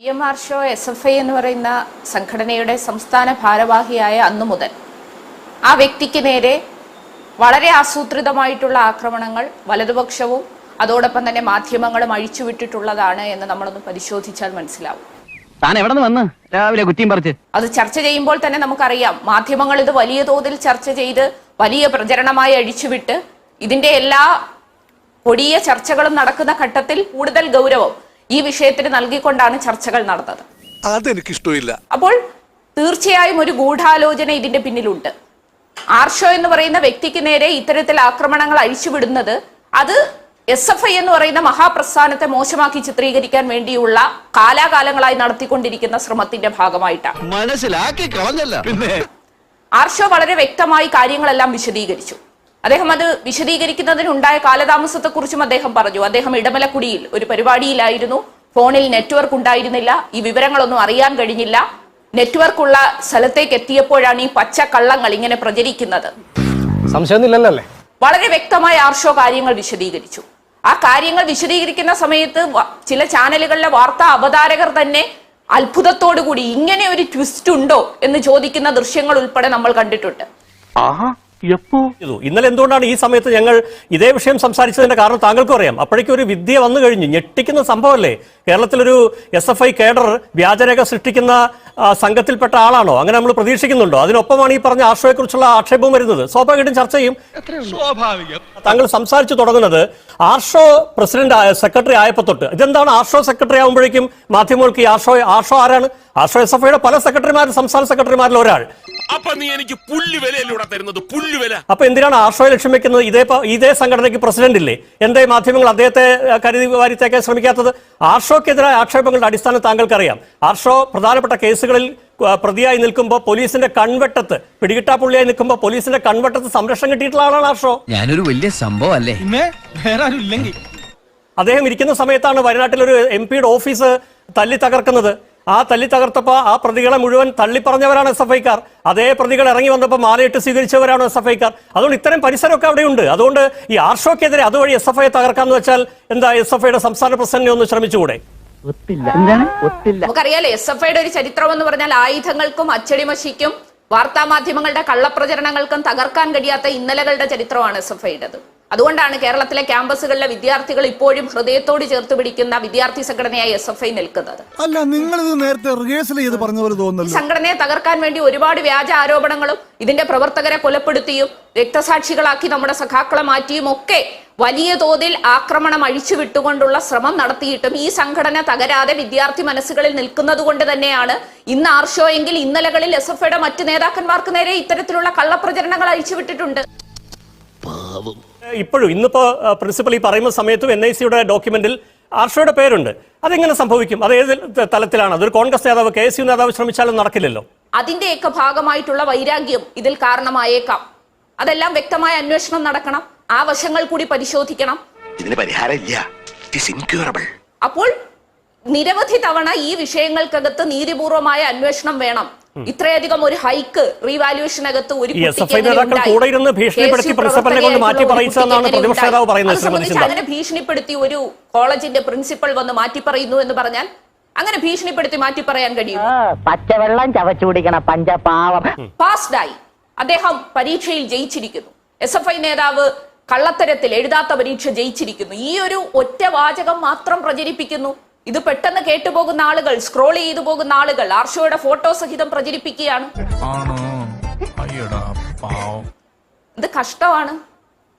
P M R show S F I എന്ന് പറയുന്ന സംഘടനയുടെ സംസ്ഥാന ഭാരവാഹിയായ അന്നു മുതൽ ആ വ്യക്തിക്ക് നേരെ വളരെ ആസൂത്രിതമായിട്ടുള്ള ആക്രമണങ്ങൾ വലതുപക്ഷവും അതോടൊപ്പം തന്നെ മാധ്യമങ്ങളും അഴിച്ചുവിട്ടിട്ടുള്ളതാണ് എന്ന് നമ്മളൊന്ന് പരിശോധിച്ചാൽ മനസ്സിലാവും. താൻ എവിടെ നിന്ന് വന്ന്? രാവിലെ കുറ്റിയും പറിച്ച് അത് ചർച്ച ചെയ്യുമ്പോൾ തന്നെ നമുക്കറിയാം. മാധ്യമങ്ങൾ ഇത് വലിയ തോതിൽ ചർച്ച ചെയ്ത് വലിയ പ്രചരണമായി അഴിച്ചുവിട്ട് ഇതിന്റെ എല്ലാ കൊടിയ ചർച്ചകളും നടക്കുന്ന ഘട്ടത്തിൽ കൂടുതൽ ഗൗരവം ഈ വിഷയത്തിന് നൽകിക്കൊണ്ടാണ് ചർച്ചകൾ നടന്നത്. അതെനിക്കിഷ്ടമില്ല. അപ്പോൾ തീർച്ചയായും ഒരു ഗൂഢാലോചന ഇതിന്റെ പിന്നിലുണ്ട്. ആർഷോ എന്ന് പറയുന്ന വ്യക്തിക്ക് നേരെ ഇത്തരത്തിൽ ആക്രമണങ്ങൾ അഴിച്ചുവിടുന്നത് അത് എസ് എഫ് ഐ എന്ന് പറയുന്ന മഹാപ്രസ്ഥാനത്തെ മോശമാക്കി ചിത്രീകരിക്കാൻ വേണ്ടിയുള്ള കാലാകാലങ്ങളായി നടത്തിക്കൊണ്ടിരിക്കുന്ന ശ്രമത്തിന്റെ ഭാഗമായിട്ടാണ്. മനസ്സിലാക്കി ആർഷോ വളരെ വ്യക്തമായി കാര്യങ്ങളെല്ലാം വിശദീകരിച്ചു. അദ്ദേഹം അത് വിശദീകരിക്കുന്നതിനുണ്ടായ കാലതാമസത്തെക്കുറിച്ചും അദ്ദേഹം പറഞ്ഞു. അദ്ദേഹം ഇടമലക്കുടിയിൽ ഒരു പരിപാടിയിലായിരുന്നു. ഫോണിൽ നെറ്റ്വർക്ക് ഉണ്ടായിരുന്നില്ല. ഈ വിവരങ്ങളൊന്നും അറിയാൻ കഴിഞ്ഞില്ല. നെറ്റ്വർക്ക് ഉള്ള സ്ഥലത്തേക്ക് എത്തിയപ്പോഴാണ് ഈ പച്ച കള്ളങ്ങൾ ഇങ്ങനെ പ്രചരിക്കുന്നത്. സംശയമൊന്നുമില്ലല്ലോ? വളരെ വ്യക്തമായി ആർഷോ കാര്യങ്ങൾ വിശദീകരിച്ചു. ആ കാര്യങ്ങൾ വിശദീകരിക്കുന്ന സമയത്ത് ചില ചാനലുകളിലെ വാർത്താ അവതാരകർ തന്നെ അത്ഭുതത്തോടു കൂടി ഇങ്ങനെ ഒരു ട്വിസ്റ്റ് ഉണ്ടോ എന്ന് ചോദിക്കുന്ന ദൃശ്യങ്ങൾ ഉൾപ്പെടെ നമ്മൾ കണ്ടിട്ടുണ്ട്. ചെയ്തു. ഇന്നലെ എന്തുകൊണ്ടാണ് ഈ സമയത്ത് ഞങ്ങൾ ഇതേ വിഷയം സംസാരിച്ചതിന്റെ കാരണം താങ്കൾക്കും അറിയാം. അപ്പോഴേക്കും ഒരു വിദ്യ വന്നു കഴിഞ്ഞു. ഞെട്ടിക്കുന്ന സംഭവമല്ലേ? കേരളത്തിലൊരു എസ് എഫ് ഐ കേഡർ വ്യാജരേഖ സൃഷ്ടിക്കുന്ന സംഘത്തിൽപ്പെട്ട ആളാണോ? അങ്ങനെ നമ്മൾ പ്രതീക്ഷിക്കുന്നുണ്ടോ? അതിനൊപ്പമാണ് ഈ പറഞ്ഞ ആശ്രയെക്കുറിച്ചുള്ള ആക്ഷേപം വരുന്നത്. സ്വാഭാവികമായിട്ടും ചർച്ച ചെയ്യും. സ്വാഭാവികം. താങ്കൾ സംസാരിച്ചു തുടങ്ങുന്നത് ആർഷോ പ്രസിഡന്റ് ആയ സെക്രട്ടറി ആയപ്പോ തൊട്ട്. ഇതെന്താണ് ആർഷോ സെക്രട്ടറി ആകുമ്പോഴേക്കും മാധ്യമങ്ങൾക്ക് ഈ ആർഷോ ആർഷോ ആരാണ്? ആർഷോ എസ് എഫ് ഐയുടെ പല സെക്രട്ടറിമാരും സംസ്ഥാന സെക്രട്ടറിമാരിൽ ഒരാൾ. അപ്പൊ നീ എനിക്ക് പുല്ലുവിലൂടെ തരുന്നത്? പുല്ലുവില അപ്പൊ എന്തിനാണ് ആർഷോയെ ലക്ഷ്യം വെക്കുന്നത്? ഇതേ ഇതേ സംഘടനയ്ക്ക് പ്രസിഡന്റ് ഇല്ലേ? എന്തേ മാധ്യമങ്ങൾ അദ്ദേഹത്തെ കരുതി വാരിത്തേക്കാൻ ശ്രമിക്കാത്തത്? ആർഷോക്കെതിരായ ആക്ഷേപങ്ങളുടെ അടിസ്ഥാനം താങ്കൾക്കറിയാം. ആർഷോ പ്രധാനപ്പെട്ട കേസുകളിൽ പ്രതിയായി നിൽക്കുമ്പോൾ പോലീസിന്റെ കൺവെട്ടത്ത് പിടികിട്ടാ പുള്ളിയായി നിൽക്കുമ്പോൾ പോലീസിന്റെ കൺവെട്ടത്ത് സംരക്ഷണം കിട്ടിയിട്ടുള്ള ആളാണ് ആർഷോ. ഞാനൊരു വലിയ സംഭവം അല്ലേ വേറെ ആരും ഇല്ലെങ്കിൽ അദ്ദേഹം ഇരിക്കുന്ന സമയത്താണ് വയനാട്ടിൽ ഒരു എം പിയുടെ ഓഫീസ് തല്ലി തകർക്കുന്നത്. ആ തല്ലി തകർത്തപ്പോ ആ പ്രതികളെ മുഴുവൻ തള്ളിപ്പറഞ്ഞവരാണ് എസ് എഫ് ഐക്കാർ. അതേ പ്രതികൾ ഇറങ്ങി വന്നപ്പോൾ മാലയിട്ട് സ്വീകരിച്ചവരാണ് എസ് എഫ് ഐക്കാർ. അതുകൊണ്ട് ഇത്തരം പരിസരമൊക്കെ അവിടെയുണ്ട്. അതുകൊണ്ട് ഈ ആർഷോക്കെതിരെ അതുവഴി എസ് എഫ് ഐ തകർക്കാന്ന് വെച്ചാൽ എന്താ എസ് എഫ് ഐയുടെ സംസ്ഥാന പ്രസിഡന്റിനെ ഒന്ന് ശ്രമിച്ചുകൂടെ? നമുക്കറിയാലോ എന്താണ് ഒത്തില്ല. നമുക്കറിയാലേ എസ് എഫ് ഐയുടെ ഒരു ചരിത്രം എന്ന് പറഞ്ഞാൽ ആയുധങ്ങൾക്കും അച്ചടിമശിക്കും വാർത്താ മാധ്യമങ്ങളുടെ കള്ളപ്രചരണങ്ങൾക്കും തകർക്കാൻ കഴിയാത്ത ഇന്നലകളുടെ ചരിത്രമാണ് എസ് എഫ് ഐയുടേത്. അതുകൊണ്ടാണ് കേരളത്തിലെ ക്യാമ്പസുകളിലെ വിദ്യാർത്ഥികൾ ഇപ്പോഴും ഹൃദയത്തോട് ചേർത്ത് പിടിക്കുന്ന വിദ്യാർത്ഥി സംഘടനയായി എസ് എഫ് ഐ നിൽക്കുന്നത്. അല്ല നിങ്ങൾ നേരത്തെ റിഹേഴ്സൽ ചെയ്ത് പറഞ്ഞ പോലെ ഈ സംഘടനയെ തകർക്കാൻ വേണ്ടി ഒരുപാട് വ്യാജ ആരോപണങ്ങളും ഇതിന്റെ പ്രവർത്തകരെ കൊലപ്പെടുത്തിയും രക്തസാക്ഷികളാക്കി നമ്മുടെ സഖാക്കളെ മാറ്റിയും ഒക്കെ വലിയ തോതിൽ ആക്രമണം അഴിച്ചുവിട്ടുകൊണ്ടുള്ള ശ്രമം നടത്തിയിട്ടും ഈ സംഘടന തകരാതെ വിദ്യാർത്ഥി മനസ്സുകളിൽ നിൽക്കുന്നത് കൊണ്ട് തന്നെയാണ് ഇന്ന് ആർഷോ എങ്കിൽ ഇന്നലകളിൽ എസ് എഫ് ഐയുടെ മറ്റ് നേതാക്കന്മാർക്ക് നേരെ ഇത്തരത്തിലുള്ള കള്ളപ്രചരണങ്ങൾ അഴിച്ചുവിട്ടിട്ടുണ്ട്. ഇപ്പോഴും ഇന്നിപ്പോ പ്രിൻസിപ്പൽ ഈ പറയുന്ന സമയത്തും എൻ ഐ സിയുടെ ഡോക്യുമെന്റിൽ ആർഷയുടെ പേരുണ്ട്. അതെങ്ങനെ സംഭവിക്കും? അത് ഏത് തലത്തിലാണ്? അതൊരു കോൺഗ്രസ് നേതാവ് കെ എസ് യു നേതാവ് ശ്രമിച്ചാലും നടക്കില്ലല്ലോ. അതിന്റെയൊക്കെ ഭാഗമായിട്ടുള്ള വൈരാഗ്യം ഇതിൽ കാരണമായേക്കാം. അതെല്ലാം വ്യക്തമായ അന്വേഷണം നടക്കണം. ആ വശങ്ങൾ കൂടി പരിശോധിക്കണം. ഇതിന് പരിഹാരമില്ല. ഇൻക്യൂറബിൾ അപ്പോൾ നിരവധി തവണ ഈ വിഷയങ്ങൾക്കകത്ത് നീതിപൂർവമായ അന്വേഷണം വേണം. ഇത്രയധികം ഒരു ഹൈക്ക് റീവാലുവേഷനകത്ത് ഒരു? കൂടെ ഇരുന്ന് ഭീഷണിപ്പെടുത്തി പ്രിൻസിപ്പലിനെ കൊണ്ട് മാറ്റി ഒരു പറയിച്ചതെന്നാണ് പ്രതിപക്ഷ നേതാവ് പറയുന്നത്. അങ്ങനെ ഭീഷണിപ്പെടുത്തി ഒരു കോളേജിന്റെ പ്രിൻസിപ്പൽ വന്ന് മാറ്റി പറയുന്നു എന്ന് പറഞ്ഞാൽ അങ്ങനെ ഭീഷണിപ്പെടുത്തി മാറ്റി പറയാൻ കഴിയും പച്ചവെള്ളം ചവച്ചു കുടിക്കണ പഞ്ചപാവം. പാസ്ഡായി. അദ്ദേഹം പരീക്ഷയിൽ ജയിച്ചിരിക്കുന്നു. എസ് എഫ് ഐ നേതാവ് കള്ളത്തരത്തിൽ എഴുതാത്ത പരീക്ഷ ജയിച്ചിരിക്കുന്നു. ഈ ഒരു ഒറ്റ വാചകം മാത്രം പ്രചരിപ്പിക്കുന്നു. ഇത് പെട്ടെന്ന് കേട്ടുപോകുന്ന ആളുകൾ സ്ക്രോൾ ചെയ്തു പോകുന്ന ആളുകൾ ആർഷോയുടെ ഫോട്ടോ സഹിതം പ്രചരിപ്പിക്കുകയാണ്. ആണോ? അയ്യടാ പാവം. ഇത് കഷ്ടമാണ്.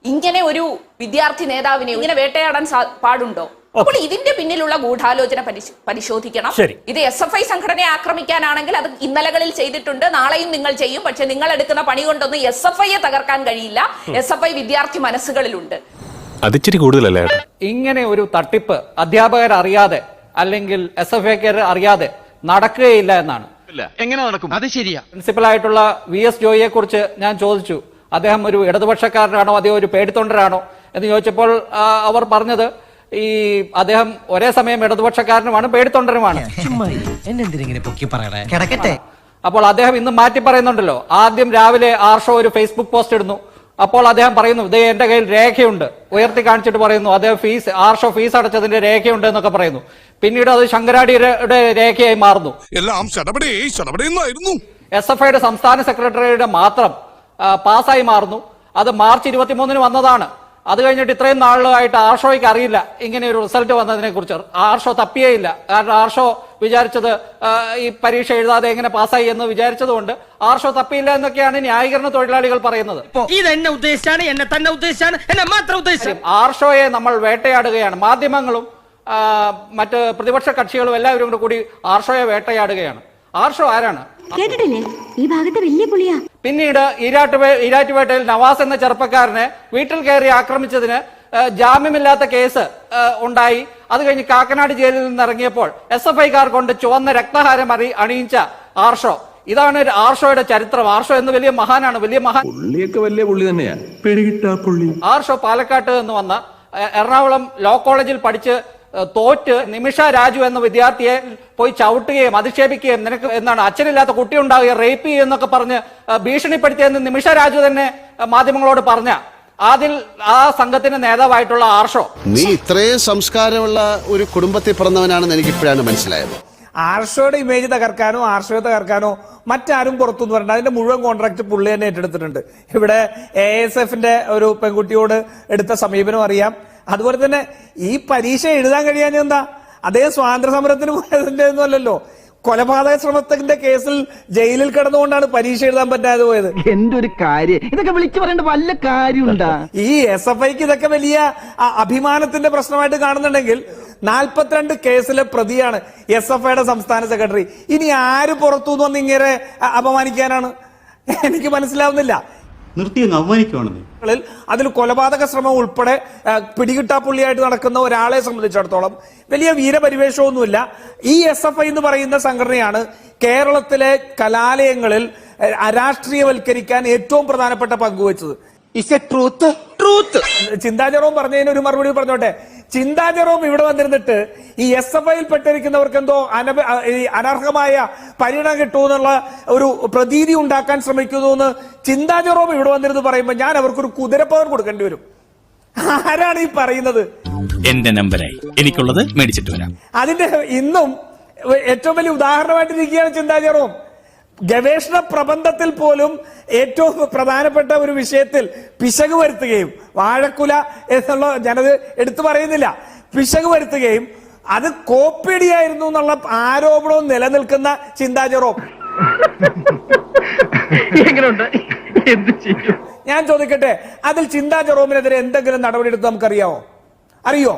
ഇങ്ങനെ ഒരു വിദ്യാർത്ഥി നേതാവിനെ ഇങ്ങനെ വേട്ടയാടാൻ പാടുണ്ടോ? അപ്പോൾ ഇതിന്റെ പിന്നിലുള്ള ഗൂഢാലോചന പരിശ്- പരിശോധിക്കണം. ഇത് എസ് എഫ് ഐ സംഘടനയെ ആക്രമിക്കാനാണെങ്കിൽ അത് ഇന്നലകളിൽ ചെയ്തിട്ടുണ്ട്. നാളെയും നിങ്ങൾ ചെയ്യും. പക്ഷെ നിങ്ങൾ എടുക്കുന്ന പണി കൊണ്ടൊന്നും എസ് എഫ് ഐയെ തകർക്കാൻ കഴിയില്ല. എസ് എഫ് ഐ വിദ്യാർത്ഥി മനസ്സുകളിലുണ്ട്. അതിച്ചിരി കൂടുതലല്ലേ? ഇങ്ങനെ ഒരു തട്ടിപ്പ് അധ്യാപകർ അറിയാതെ അല്ലെങ്കിൽ എസ് എഫ് ഐക്കാർ അറിയാതെ നടക്കുകയില്ല എന്നാണ്. എങ്ങനെ നടക്കും? അത് ശരിയാ. പ്രിൻസിപ്പൽ ആയിട്ടുള്ള വി എസ് ജോയിയെ കുറിച്ച് ഞാൻ ചോദിച്ചു. അദ്ദേഹം ഒരു ഇടതുപക്ഷക്കാരനാണോ അതോ ഒരു പേടിത്തൊണ്ടരാണോ എന്ന് ചോദിച്ചപ്പോൾ അവർ പറഞ്ഞത് ഈ അദ്ദേഹം ഒരേ സമയം ഇടതുപക്ഷക്കാരനുമാണ് പേടിത്തൊണ്ടരുമാണ് അപ്പോൾ അദ്ദേഹം ഇന്ന് മാറ്റി പറയുന്നുണ്ടല്ലോ. ആദ്യം രാവിലെ ആർഷോ ഒരു ഫേസ്ബുക്ക് പോസ്റ്റ് ഇടുന്നു. അപ്പോൾ അദ്ദേഹം പറയുന്നു ഇതേ എന്റെ കയ്യിൽ രേഖയുണ്ട്. ഉയർത്തി കാണിച്ചിട്ട് പറയുന്നു അദ്ദേഹം ഫീസ് ആർഷോ ഫീസ് അടച്ചതിന്റെ രേഖയുണ്ട് എന്നൊക്കെ പറയുന്നു. പിന്നീട് അത് ശങ്കരാടിയുടെ രേഖയായി മാറുന്നു. എല്ലാം എസ് എഫ് ഐയുടെ സംസ്ഥാന സെക്രട്ടറിയുടെ മാത്രം പാസായി പാസ്സായി മാറുന്നു. അത് മാർച്ച് ഇരുപത്തിമൂന്നിന് വന്നതാണ്. അത് കഴിഞ്ഞിട്ട് ഇത്രയും നാളുകളായിട്ട് ആർഷോയ്ക്ക് അറിയില്ല ഇങ്ങനെ ഒരു റിസൾട്ട് വന്നതിനെ കുറിച്ച് ആർഷോ തപ്പിയേയില്ല. കാരണം ആർഷോ വിചാരിച്ചത് ഈ പരീക്ഷ എഴുതാതെ എങ്ങനെ പാസ്സായി എന്ന് വിചാരിച്ചതുകൊണ്ട് ആർഷോ തപ്പിയില്ല എന്നൊക്കെയാണ് ന്യായീകരണ തൊഴിലാളികൾ പറയുന്നത്. എന്നെ ഉദ്ദേശിച്ചാണ് എന്നെ തന്നെ ഉദ്ദേശിച്ചാണ് എന്നെ മാത്രം ഉദ്ദേശിച്ചു ആർഷോയെ നമ്മൾ വേട്ടയാടുകയാണ്. മാധ്യമങ്ങളും മറ്റ് പ്രതിപക്ഷ കക്ഷികളും എല്ലാവരും കൂടെ കൂടി ആർഷോയെ വേട്ടയാടുകയാണ്. ആർഷോ ആരാണ്? കേട്ടിട്ടില്ലേ? ഈ ഭാഗത്ത് വലിയ പുളിയാ. പിന്നീട് ഈരാട്ടുപേ ഈരാറ്റുപേട്ടയിൽ നവാസ് എന്ന ചെറുപ്പക്കാരനെ വീട്ടിൽ കയറി ആക്രമിച്ചതിന് ജാമ്യമില്ലാത്ത കേസ് ഉണ്ടായി. അത് കഴിഞ്ഞ് കാക്കനാട് ജയിലിൽ നിന്ന് ഇറങ്ങിയപ്പോൾ എസ് എഫ് ഐക്കാർ കൊണ്ട് ചുവന്ന രക്തഹാരം അറി അണിയിച്ച ആർഷോ. ഇതാണ് ഒരു ആർഷോയുടെ ചരിത്രം. ആർഷോ എന്ന് വലിയ മഹാനാണ്. വലിയ മഹാൻ പുള്ളിയൊക്കെ വലിയ പുള്ളി തന്നെയാ. പിടികിട്ടാ പുള്ളി. ആർഷോ പാലക്കാട്ട് നിന്ന് വന്ന എറണാകുളം ലോ കോളേജിൽ പഠിച്ച് തോറ്റ് നിമിഷ രാജു എന്ന വിദ്യാർത്ഥിയെ പോയി ചവിട്ടുകയും അധിക്ഷേപിക്കുകയും നിനക്ക് എന്താണ് അച്ഛനില്ലാത്ത കുട്ടി ഉണ്ടാവുക റേപ്പ് ചെയ്യുക എന്നൊക്കെ പറഞ്ഞ് ഭീഷണിപ്പെടുത്തിയെന്ന് നിമിഷ രാജു തന്നെ മാധ്യമങ്ങളോട് പറഞ്ഞ അതിൽ ആ സംഘത്തിന്റെ നേതാവായിട്ടുള്ള ആർഷോ. നീ ഇത്രയും സംസ്കാരമുള്ള ഒരു കുടുംബത്തിൽ പിറന്നവനാണെന്ന് എനിക്ക് ഇപ്പോഴാണ് മനസ്സിലായത്. ആർഷോയുടെ ഇമേജ് തകർക്കാനോ ആർഷോയെ തകർക്കാനോ മറ്റാരും പുറത്തുനിന്ന് വരണ്ട. അതിന്റെ മുഴുവൻ കോൺട്രാക്ട് പുള്ളി തന്നെ ഏറ്റെടുത്തിട്ടുണ്ട്. ഇവിടെ എ എസ് എഫിന്റെ ഒരു പെൺകുട്ടിയോട് എടുത്ത സമീപനം അറിയാം. അതുപോലെ തന്നെ ഈ പരീക്ഷ എഴുതാൻ കഴിയാൻ എന്താ? അദ്ദേഹം സ്വാതന്ത്ര്യ സമരത്തിന് പോയതിന്റെ കൊലപാതക ശ്രമത്തിന്റെ കേസിൽ ജയിലിൽ കിടന്നുകൊണ്ടാണ് പരീക്ഷ എഴുതാൻ പറ്റാതെ പോയത്. എന്റെ ഒരു കാര്യം? ഇതൊക്കെ വിളിച്ചു പറയേണ്ട വല്ല കാര്യമുണ്ടാ? ഈ എസ് എഫ് ഐക്ക് ഇതൊക്കെ വലിയ അഭിമാനത്തിന്റെ പ്രശ്നമായിട്ട് കാണുന്നുണ്ടെങ്കിൽ നാൽപ്പത്തിരണ്ട് കേസിലെ പ്രതിയാണ് എസ് എഫ് ഐയുടെ സംസ്ഥാന സെക്രട്ടറി. ഇനി ആര് പുറത്തു വന്ന് ഇങ്ങനെ അപമാനിക്കാനാണ്? എനിക്ക് മനസ്സിലാവുന്നില്ല. നിർത്തി അങ്ങ് അവമാനിക്കുവാണെന്ന് അതിൽ കൊലപാതക ശ്രമം ഉൾപ്പെടെ പിടികിട്ടാപ്പുള്ളിയായിട്ട് നടക്കുന്ന ഒരാളെ സംബന്ധിച്ചിടത്തോളം വലിയ വീരപരിവേഷമൊന്നുമില്ല. ഈ എസ് എഫ് ഐ എന്ന് പറയുന്ന സംഘടനയാണ് കേരളത്തിലെ കലാലയങ്ങളിൽ എ, അരാഷ്ട്രീയവൽക്കരിക്കാൻ ഏറ്റവും പ്രധാനപ്പെട്ട പങ്കുവച്ചത്. ട്രൂത്ത് ട്രൂത്ത് ചിന്താചരവും പറഞ്ഞതിന് ഒരു മറുപടി പറഞ്ഞോട്ടെ. ചിന്താചരവും ഇവിടെ വന്നിരുന്നിട്ട് ഈ എസ് എഫ് ഐയിൽ പെട്ടിരിക്കുന്നവർക്ക് എന്തോ അനപ അനർഹമായ പരിണാമം കിട്ടുമെന്നുള്ള ഒരു പ്രതീതി ഉണ്ടാക്കാൻ ശ്രമിക്കുന്നു എന്ന് ചിന്താ ജെറോം ഇവിടെ വന്നിരുന്ന് പറയുമ്പോൾ ഞാൻ അവർക്കൊരു കുതിരപ്പവർ കൊടുക്കേണ്ടി വരും. ആരാണ് ഈ പറയുന്നത്? എന്റെ നമ്പറായി എനിക്കുള്ളത് മേടിച്ചിട്ട് വരാം. അതിന്റെ ഇന്നും ഏറ്റവും വലിയ ഉദാഹരണമായിട്ടിരിക്കുകയാണ് ചിന്താചരവും ഗവേഷണ പ്രബന്ധത്തിൽ പോലും ഏറ്റവും പ്രധാനപ്പെട്ട ഒരു വിഷയത്തിൽ പിശക് വരുത്തുകയും വാഴക്കുല എന്നുള്ള ഞാനത് എടുത്തു പറയുന്നില്ല. പിശക് വരുത്തുകയും അത് കോപ്പിടിയായിരുന്നു എന്നുള്ള ആരോപണവും നിലനിൽക്കുന്ന ചിന്താചരവും ഞാൻ ചോദിക്കട്ടെ അതിൽ ചിന്താ ജെറോമിനെതിരെ എന്തെങ്കിലും നടപടിയെടുത്ത് നമുക്കറിയാവോ? അറിയോ?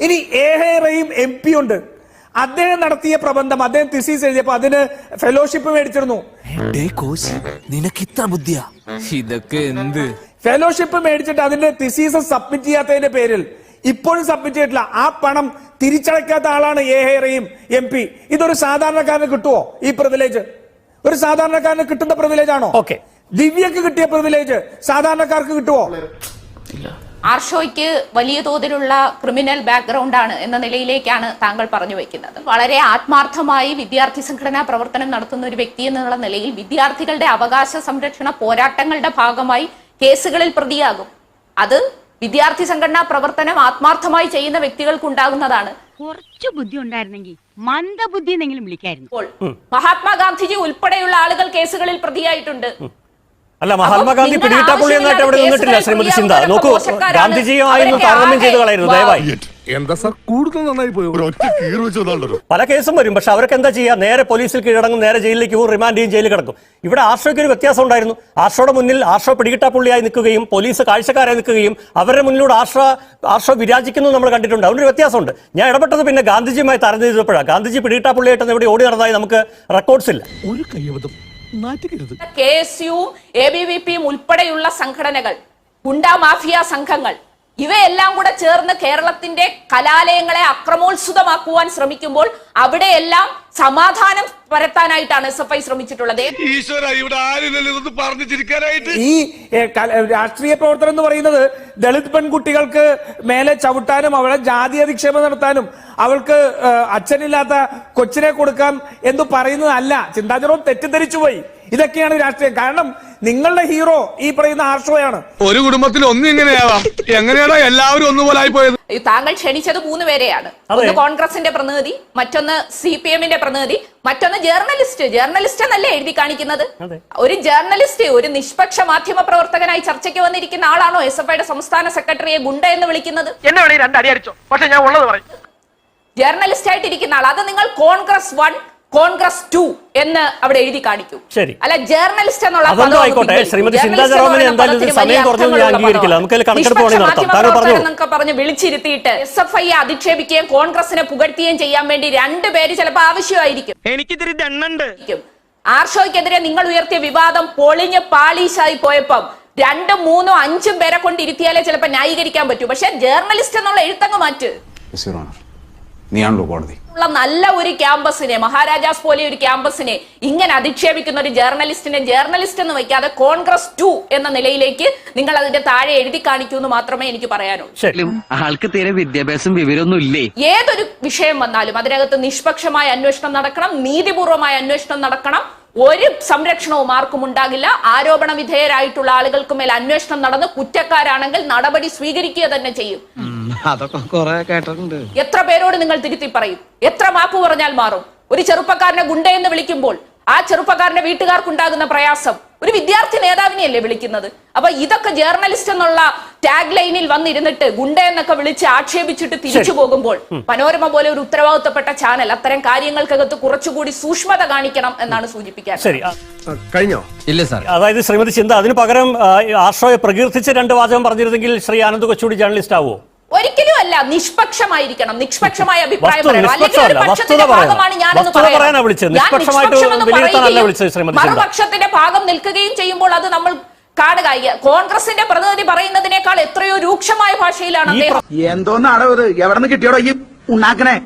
ഇനി ഏഹേറയും എം പി ഉണ്ട്. അദ്ദേഹം നടത്തിയ പ്രബന്ധം അദ്ദേഹം തിസീസ് എഴുതിയപ്പോ അതിന് ഫെലോഷിപ്പ് മേടിച്ചിരുന്നു. നിനക്ക് ഇത്ര ബുദ്ധിയാ? ഇതൊക്കെ എന്ത്? ഫെലോഷിപ്പ് മേടിച്ചിട്ട് അതിന്റെ തിസീസ് സബ്മിറ്റ് ചെയ്യാത്തതിന്റെ പേരിൽ ഇപ്പോഴും സബ്മിറ്റ് ചെയ്തിട്ടില്ല. ആ പണം തിരിച്ചടയ്ക്കാത്ത ആളാണ് എ ഹെയറയും എം പി ഇതൊരു സാധാരണക്കാരന് കിട്ടുവോ ഈ പ്രിവിലേജ് ഒരു സാധാരണക്കാരന് കിട്ടുന്ന പ്രിവിലേജ് ആണോ? ഓക്കെ ദിവ്യക്ക് കിട്ടിയ പ്രിവിലേജ് സാധാരണക്കാർക്ക് കിട്ടുമോ ആർഷോയ്ക്ക് വലിയ തോതിലുള്ള ക്രിമിനൽ ബാക്ക്ഗ്രൗണ്ട് ആണ് എന്ന നിലയിലേക്കാണ് താങ്കൾ പറഞ്ഞു വെക്കുന്നത്. വളരെ ആത്മാർത്ഥമായി വിദ്യാർത്ഥി സംഘടനാ പ്രവർത്തനം നടത്തുന്ന ഒരു വ്യക്തി എന്നുള്ള നിലയിൽ വിദ്യാർത്ഥികളുടെ അവകാശ സംരക്ഷണ പോരാട്ടങ്ങളുടെ ഭാഗമായി കേസുകളിൽ പ്രതിയാകും. അത് വിദ്യാർത്ഥി സംഘടനാ പ്രവർത്തനം ആത്മാർത്ഥമായി ചെയ്യുന്ന വ്യക്തികൾക്ക് ഉണ്ടാകുന്നതാണ് കുറച്ച് ബുദ്ധി ഉണ്ടായിരുന്നെങ്കിൽ മന്ദബുദ്ധി എന്നെങ്കിലും വിളിക്കായിരുന്നു. മഹാത്മാഗാന്ധിജി ഉൾപ്പെടെയുള്ള ആളുകൾ കേസുകളിൽ പ്രതിയായിട്ടുണ്ട്. അല്ല മഹാത്മാഗാന്ധി പിടികിട്ടാ പിടികിട്ടാപ്പുള്ളി എന്നായിട്ട് അവിടെ നിന്നിട്ടില്ല. ശ്രീമതി ചിന്ത നോക്കൂ. ഗാന്ധിജിയുമായിരുന്നു താരതമ്യം ചെയ്ത് കളയരുത് ദയവായി. എന്താ സാർ? കൂടുതൽ നന്നായി പോയി? ഒറ്റ വെച്ചതാണല്ലോ പല കേസും വരും. പക്ഷെ അവർക്ക് എന്താ ചെയ്യുക നേരെ പോലീസിൽ കീഴടങ്ങും നേരെ ജയിലിലേക്ക് പോകും റിമാൻഡ് ചെയ്യും ജയിലിൽ കിടക്കും. ഇവിടെ ആർഷോയ്ക്ക് ഒരു വ്യത്യാസം ഉണ്ടായിരുന്നു. ആർഷോയുടെ മുന്നിൽ ആർഷോ പിടികിട്ടാപ്പുള്ളിയായി നിൽക്കുകയും പോലീസ് കാഴ്ചക്കാരായി നിൽക്കുകയും അവരുടെ മുന്നിലൂടെ ആർഷ ആർഷോ വിരാജിക്കുന്നു നമ്മൾ കണ്ടിട്ടുണ്ട്. അതുകൊണ്ട് ഒരു വ്യത്യാസമുണ്ട്. ഞാൻ ഇടപെട്ടത് പിന്നെ ഗാന്ധിജിയുമായി താരതമ്യം ചെയ്തപ്പോഴാണ്. ഗാന്ധിജി പിടികിട്ടാപ്പുള്ളിയായിട്ട് ഇവിടെ ഓടി നടന്നതായി നമുക്ക് റെക്കോർഡ്സ് ഇല്ല. ഒരു നാറ്റുകരുത് കെ എസ് യുവും എ ബി വി പിയും ഉൾപ്പെടെയുള്ള സംഘടനകൾ ഗുണ്ടാ മാഫിയ സംഘങ്ങൾ ഇവയെല്ലാം കൂടെ ചേർന്ന് കേരളത്തിന്റെ കലാലയങ്ങളെ അക്രമോത്സുതമാക്കുവാൻ ശ്രമിക്കുമ്പോൾ അവിടെയെല്ലാം സമാധാനം പരത്താനായിട്ടാണ് എസ് എഫ് ഐ ശ്രമിച്ചിട്ടുള്ളത്. ഈ രാഷ്ട്രീയ പ്രവർത്തനം എന്ന് പറയുന്നത് ദളിത് പെൺകുട്ടികൾക്ക് മേലെ ചവിട്ടാനും അവളെ ജാതി അധിക്ഷേപം നടത്താനും അവൾക്ക് അച്ഛനില്ലാത്ത കൊച്ചിനെ കൊടുക്കാം എന്ന് പറയുന്നതല്ല. ചിന്താചരവും തെറ്റിദ്ധരിച്ചു പോയി ഇതൊക്കെയാണ് രാഷ്ട്രീയം. കാരണം നിങ്ങളുടെ ഹീറോ ഈ പറയുന്ന ആർഷോയാണ്. ഒരു കുടുംബത്തിൽ ഒന്നും ഇങ്ങനെയാവാം. എങ്ങനെയാണോ എല്ലാവരും ഒന്നുപോലെ ആയി പോയത്? ഈ താങ്കൾ ക്ഷണിച്ചത് മൂന്ന് പേരെയാണ്. ഒന്ന് കോൺഗ്രസിന്റെ പ്രതിനിധി മറ്റൊന്ന് സി പി എമ്മിന്റെ പ്രതിനിധി മറ്റൊന്ന് ജേർണലിസ്റ്റ്. ജേർണലിസ്റ്റ് എന്നല്ലേ എഴുതി കാണിക്കുന്നത്? ഒരു ജേർണലിസ്റ്റ് ഒരു നിഷ്പക്ഷ മാധ്യമ പ്രവർത്തകനായി ചർച്ചയ്ക്ക് വന്നിരിക്കുന്ന ആളാണോ എസ് എഫ് ഐയുടെ സംസ്ഥാന സെക്രട്ടറിയെ ഗുണ്ട എന്ന് വിളിക്കുന്നത്? എന്നെ വേണേ രണ്ടടി അടിച്ചോ. പക്ഷെ ഞാൻ ഉള്ളത് പറയും. ജേർണലിസ്റ്റ് ആയിട്ടിരിക്കുന്ന ആൾ. അത് നിങ്ങൾ കോൺഗ്രസ് വൺ കോൺഗ്രസ് ടു എന്ന് അവിടെ എഴുതി കാണിക്കൂ ശരി. അല്ല ജേർണലിസ്റ്റ് എന്നുള്ള ആയിക്കോട്ടെ. ശ്രീമതി ചിന്താ ജെറോമിന് എന്തായാലും സമയം ഞാൻ അംഗീകരിക്കില്ല. നമുക്ക് കണക്കെടുപ്പ് പറഞ്ഞു. വിളിച്ചിരുത്തിയിട്ട് എസ് എഫ് ഐ അധിക്ഷേപിക്കുകയും കോൺഗ്രസിനെ പുകഴ്ത്തുകയും ചെയ്യാൻ വേണ്ടി രണ്ടുപേര് ചിലപ്പോൾ ആവശ്യമായിരിക്കും എനിക്കിതിരി ദണ്ണുണ്ട്. ആർഷോയ്ക്കെതിരെ നിങ്ങൾ ഉയർത്തിയ വിവാദം പൊളിഞ്ഞ് പാളീശായി പോയപ്പം രണ്ടും മൂന്നോ അഞ്ചും പേരെ കൊണ്ട് ഇരുത്തിയാലേ ചിലപ്പോൾ ന്യായീകരിക്കാൻ പറ്റൂ പക്ഷെ ജേർണലിസ്റ്റ് എന്നുള്ള എഴുത്തങ്ങ് മാറ്റ് നീയാണല്ലോ കോടതി. ഉള്ള നല്ല ഒരു ക്യാമ്പസിനെ മഹാരാജാസ് പോലെ ഒരു ക്യാമ്പസിനെ ഇങ്ങനെ അധിക്ഷേപിക്കുന്ന ഒരു ജേർണലിസ്റ്റിനെ ജേർണലിസ്റ്റ് എന്ന് വയ്ക്കാതെ കോൺഗ്രസ് ടു എന്ന നിലയിലേക്ക് നിങ്ങൾ അതിന്റെ താഴെ എഴുതി കാണിക്കൂ എന്ന് മാത്രമേ എനിക്ക് പറയാനുള്ളൂ. ആൾക്ക് തീരെ വിദ്യാഭ്യാസം വിവരമൊന്നും ഇല്ലേ? ഏതൊരു വിഷയം വന്നാലും അതിനകത്ത് നിഷ്പക്ഷമായ അന്വേഷണം നടക്കണം നീതിപൂർവമായ അന്വേഷണം നടക്കണം ഒരു സംരക്ഷണവും ആർക്കും ഉണ്ടാകില്ല. ആരോപണ വിധേയരായിട്ടുള്ള ആളുകൾക്ക് മേൽ അന്വേഷണം നടന്ന് കുറ്റക്കാരാണെങ്കിൽ നടപടി സ്വീകരിക്കുക തന്നെ ചെയ്യും. അതൊക്കെ കൊറേ കേട്ടിട്ടുണ്ട്. എത്ര പേരോട് നിങ്ങൾ തിരുത്തി പറയും? എത്ര മാപ്പ് പറഞ്ഞാൽ മാറും? ഒരു ചെറുപ്പക്കാരനെ ഗുണ്ടയെന്ന് വിളിക്കുമ്പോൾ ആ ചെറുപ്പക്കാരന്റെ വീട്ടുകാർക്കുണ്ടാകുന്ന പ്രയാസം ഒരു വിദ്യാർത്ഥി നേതാവിനെയല്ലേ വിളിക്കുന്നത്? അപ്പൊ ഇതൊക്കെ ജേർണലിസ്റ്റ് എന്നുള്ള ടാഗ് ലൈനിൽ വന്നിരുന്നിട്ട് ഗുണ്ട എന്നൊക്കെ വിളിച്ച് ആക്ഷേപിച്ചിട്ട് തിരിച്ചു പോകുമ്പോൾ മനോരമ പോലെ ഒരു ഉത്തരവാദിത്തപ്പെട്ട ചാനൽ അത്തരം കാര്യങ്ങൾക്കകത്ത് കുറച്ചുകൂടി സൂക്ഷ്മത കാണിക്കണം എന്നാണ് സൂചിപ്പിക്കാൻ. കഴിഞ്ഞോ? ഇല്ല സാർ. അതായത് ശ്രീമതി ചിന്ത അതിന് പകരം ആശ്രയെ പ്രകീർത്തിച്ച് രണ്ട് വാചകം പറഞ്ഞിരുന്നെങ്കിൽ ശ്രീ ആനന്ദ് കൊച്ചുകൂടി ജേർണലിസ്റ്റ് ആവുമോ ഒരിക്കലും അല്ല നിഷ്പക്ഷമായിരിക്കണം നിഷ്പക്ഷമായ അഭിപ്രായം പറയണം. അല്ലെങ്കിൽ ഒരു പക്ഷത്തിന്റെ. ഭാഗമാണ് ഞാനെന്ന് വസ്തുത പറയണം. പറയാനാ വിളിച്ചത്. ഞാൻ നിഷ്പക്ഷമായിട്ട് നിഷ്പക്ഷമെന്ന് വിലയിരുത്താനല്ല ശ്രീമതി ചിന്ത. മറുപക്ഷത്തിന്റെ ഭാഗം നിൽക്കുകയും ചെയ്യുമ്പോൾ അത് നമ്മൾ കാണുക കോൺഗ്രസിന്റെ പ്രതിനിധി പറയുന്നതിനേക്കാൾ എത്രയോ രൂക്ഷമായ ഭാഷയിലാണ് അദ്ദേഹം എന്തോന്നാണോ ഇത് എവിടെ നിന്ന് കിട്ടിയോടോ ഈ ഉണ്ടാക്കണേ